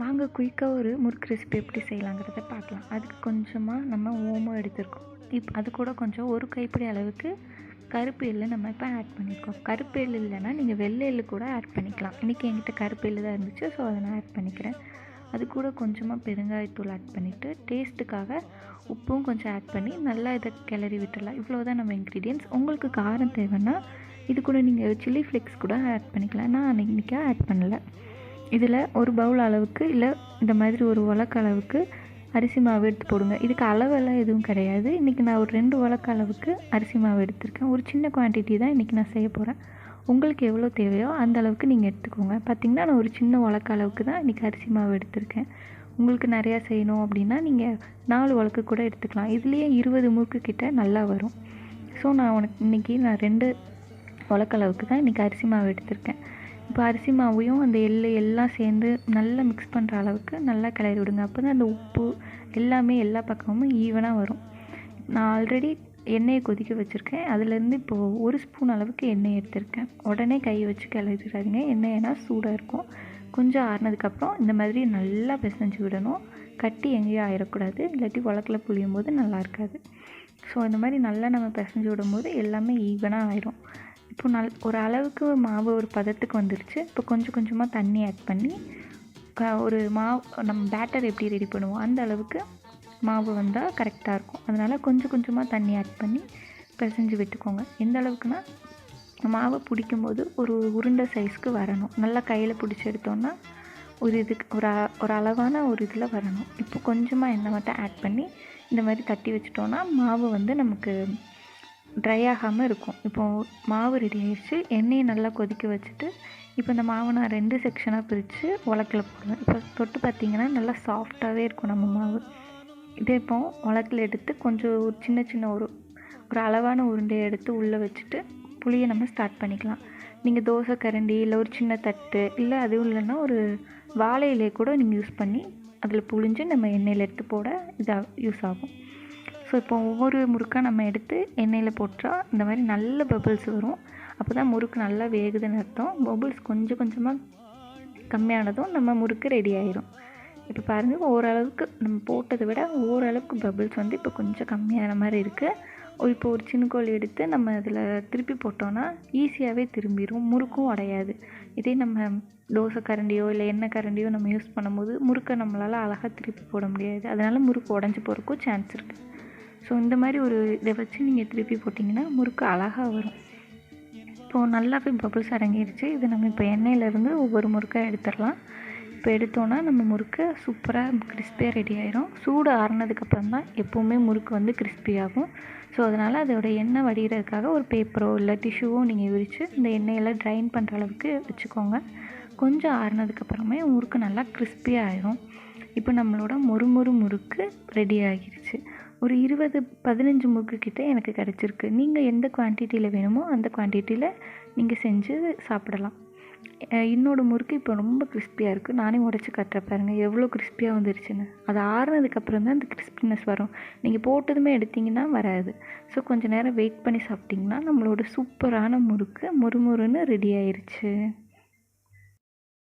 வாங்க குயிக்காக ஒரு முறுக்கு ரெசிபி எப்படி செய்யலாங்கிறத பார்க்கலாம். அதுக்கு கொஞ்சமாக நம்ம ஓமம் எடுத்திருக்கோம். இப் அது கூட கொஞ்சம் ஒரு கைப்பிடி அளவுக்கு கருப்பு எள்ளு நம்ம இப்போ ஆட் பண்ணியிருக்கோம் கருப்பு எள்ளு இல்லைன்னா நீங்கள் வெள்ளை எள்ளு கூட ஆட் பண்ணிக்கலாம். இன்றைக்கி என்கிட்ட கருப்பு எள்ளு தான் இருந்துச்சு ஸோ அதை நான் ஆட் பண்ணிக்கிறேன். அது கூட கொஞ்சமாக பெருங்காயத்தூள் ஆட் பண்ணிவிட்டு டேஸ்ட்டுக்காக உப்பும் கொஞ்சம் ஆட் பண்ணி நல்லா இதை கிளறி விட்டுடலாம். இவ்வளோ தான் நம்ம இன்க்ரீடியன்ஸ் உங்களுக்கு காரம் தேவைன்னா இது கூட நீங்கள் சில்லி ஃப்ளேக்ஸ் கூட ஆட் பண்ணிக்கலாம். நான் இன்றைக்கி ஆட் பண்ணலை. இதில் ஒரு பவுல் அளவுக்கு இல்லை இந்த மாதிரி ஒரு உலக்க அளவுக்கு அரிசி மாவு எடுத்து போடுங்க. இதுக்கு அளவெல்லாம் எதுவும் கிடையாது. இன்றைக்கி நான் ஒரு ரெண்டு உலக்க அளவுக்கு அரிசி மாவு எடுத்திருக்கேன். ஒரு சின்ன குவான்டிட்டி தான் இன்றைக்கி நான் செய்ய போகிறேன் உங்களுக்கு எவ்வளோ தேவையோ அந்த அளவுக்கு நீங்கள் எடுத்துக்கோங்க. பார்த்திங்கன்னா நான் ஒரு சின்ன உலக்க அளவுக்கு தான் இன்றைக்கி அரிசி மாவு எடுத்திருக்கேன். உங்களுக்கு நிறையா செய்யணும் அப்படின்னா நீங்கள் நாலு உலக்கு கூட எடுத்துக்கலாம். இதுலேயே இருபது மூக்கு கிட்ட நல்லா வரும். ஸோ நான் உனக்கு இன்றைக்கி நான் ரெண்டு உலக்களவுக்கு தான் இன்றைக்கி அரிசி மாவு எடுத்திருக்கேன். இப்போ அரிசி மாவையும் அந்த எள் எல்லாம் சேர்ந்து நல்லா மிக்ஸ் பண்ணுற அளவுக்கு நல்லா கிளறி விடுங்க. அப்போ தான் அந்த உப்பு எல்லாமே எல்லா பக்கமும் ஈவனாக வரும். நான் ஆல்ரெடி எண்ணெயை கொதிக்க வச்சுருக்கேன். அதுலேருந்து இப்போது ஒரு ஸ்பூன் அளவுக்கு எண்ணெய் எடுத்திருக்கேன். உடனே கை வச்சு கிளறிடாதீங்க. எண்ணெய்னா சூடாக இருக்கும். கொஞ்சம் ஆறுனதுக்கப்புறம் இந்த மாதிரி நல்லா பிசைஞ்சு விடணும். கட்டி எங்கேயும் ஆயிடக்கூடாது இல்லாட்டி உலக்கில் புளியும் போது நல்லா இருக்காது. ஸோ இந்த மாதிரி நல்லா நம்ம பிசைஞ்சு விடும்போது எல்லாமே ஈவனாக ஆயிரும். இப்போ நல் ஒரு அளவுக்கு மாவு ஒரு பதத்துக்கு வந்துருச்சு. இப்போ கொஞ்சம் கொஞ்சமாக தண்ணி ஆட் பண்ணி க ஒரு மாவு நம்ம பேட்டர் எப்படி ரெடி பண்ணுவோம் அந்த அளவுக்கு மாவு வந்தால் கரெக்டாக இருக்கும். அதனால் கொஞ்சம் கொஞ்சமாக தண்ணி ஆட் பண்ணி பிசைஞ்சு விட்டுக்கோங்க. எந்த அளவுக்குனா மாவை பிடிக்கும்போது ஒரு உருண்டை சைஸ்க்கு வரணும். நல்லா கையில் பிடிச்சி எடுத்தோன்னா ஒரு இதுக்கு ஒரு ஒரு அளவான ஒரு இதில் வரணும். இப்போ கொஞ்சமாக எண்ணெய் மட்டும் ஆட் பண்ணி இந்த மாதிரி தட்டி வச்சிட்டோன்னா மாவு வந்து நமக்கு ட்ரை ஆகாமல் இருக்கும். இப்போது மாவு ரெடி ஆயிடுச்சு. எண்ணெயை நல்லா கொதிக்க வச்சுட்டு இப்போ இந்த மாவை நான் ரெண்டு செக்ஷனாக பிரித்து உலக்கில் போடுவேன். இப்போ தொட்டு பார்த்திங்கன்னா நல்லா சாஃப்டாகவே இருக்கும் நம்ம மாவு. இதே இப்போ உலக்கில் எடுத்து கொஞ்சம் ஒரு சின்ன சின்ன ஒரு ஒரு அளவான உருண்டையை எடுத்து உள்ளே வச்சுட்டு புளியை நம்ம ஸ்டார்ட் பண்ணிக்கலாம். நீங்கள் தோசை கரண்டி இல்லை ஒரு சின்ன தட்டு இல்லை அதுவும் இல்லைன்னா ஒரு வாழை இலையை கூட நீங்கள் யூஸ் பண்ணி அதில் புழிஞ்சு நம்ம எண்ணெயில் எடுத்து போட இதாக யூஸ் ஆகும். ஸோ இப்போ ஒவ்வொரு முறுக்காக நம்ம எடுத்து எண்ணெயில் போட்டால் இந்த மாதிரி நல்ல பபுள்ஸ் வரும். அப்போ தான் முறுக்கு நல்லா வேகுதுன்னு அர்த்தம். பபுள்ஸ் கொஞ்சம் கொஞ்சமாக கம்மியானதும் நம்ம முறுக்கு ரெடி ஆயிரும். இப்போ பாருங்கள் ஓரளவுக்கு நம்ம போட்டதை விட ஓரளவுக்கு பபுள்ஸ் வந்து இப்போ கொஞ்சம் கம்மியான மாதிரி இருக்குது இப்போ ஒரு சின்ன கோழி எடுத்து நம்ம அதில் திருப்பி போட்டோன்னா ஈஸியாகவே திரும்பிடும் முறுக்கும் உடையாது. இதே நம்ம தோசை கரண்டியோ இல்லை எண்ணெய் கரண்டியோ நம்ம யூஸ் பண்ணும்போது முறுக்கை நம்மளால் அழகாக திருப்பி போட முடியாது. அதனால் முறுக்கு உடஞ்சி போகிறக்கும் சான்ஸ் இருக்குது ஸோ இந்த மாதிரி ஒரு இதை வச்சு நீங்கள் திருப்பி போட்டிங்கன்னா முறுக்கு அழகாக வரும். இப்போது நல்லாவே பபுள்ஸ் அடங்கிடுச்சு இது நம்ம இப்போ எண்ணெயிலேருந்து ஒவ்வொரு முறுக்காக எடுத்துடலாம். இப்போ எடுத்தோன்னா நம்ம முறுக்கு சூப்பராக கிறிஸ்பியாக ரெடி ஆயிரும். சூடு ஆறுனதுக்கப்புறம் தான் எப்போவுமே முறுக்கு வந்து கிறிஸ்பியாகும் ஸோ அதனால் அதோட எண்ணெய் வடிகிறதுக்காக ஒரு பேப்பரோ இல்லை டிஷ்யூவோ நீங்கள் விரித்து இந்த எண்ணெயெல்லாம் ட்ரைன் பண்ணுற அளவுக்கு வச்சுக்கோங்க. கொஞ்சம் ஆறுனதுக்கப்புறமே முறுக்கு நல்லா கிறிஸ்பியாக ஆயிரும். இப்போ நம்மளோட மொறுமொறு முறுக்கு ரெடி ஆகிருச்சு. ஒரு இருபது பதினஞ்சு முறுக்கு கிட்டே எனக்கு கிடச்சிருக்கு. நீங்கள் எந்த குவான்டிட்டியில் வேணுமோ அந்த குவான்டிட்டியில் நீங்கள் செஞ்சு சாப்பிடலாம். என்னோட முறுக்கு இப்போ ரொம்ப கிறிஸ்பியாக இருக்குது நானே உடச்சி கட்டுற பாருங்கள் எவ்வளோ கிறிஸ்பியாக வந்துருச்சுன்னு. அது ஆறுனதுக்கப்புறம் தான் அந்த கிறிஸ்பினஸ் வரும். நீங்கள் போட்டதுமே எடுத்திங்கன்னா வராது. ஸோ கொஞ்சம் நேரம் வெயிட் பண்ணி சாப்பிட்டிங்கன்னா நம்மளோட சூப்பரான முறுக்கு முறுமுறுன்னு ரெடி ஆயிடுச்சு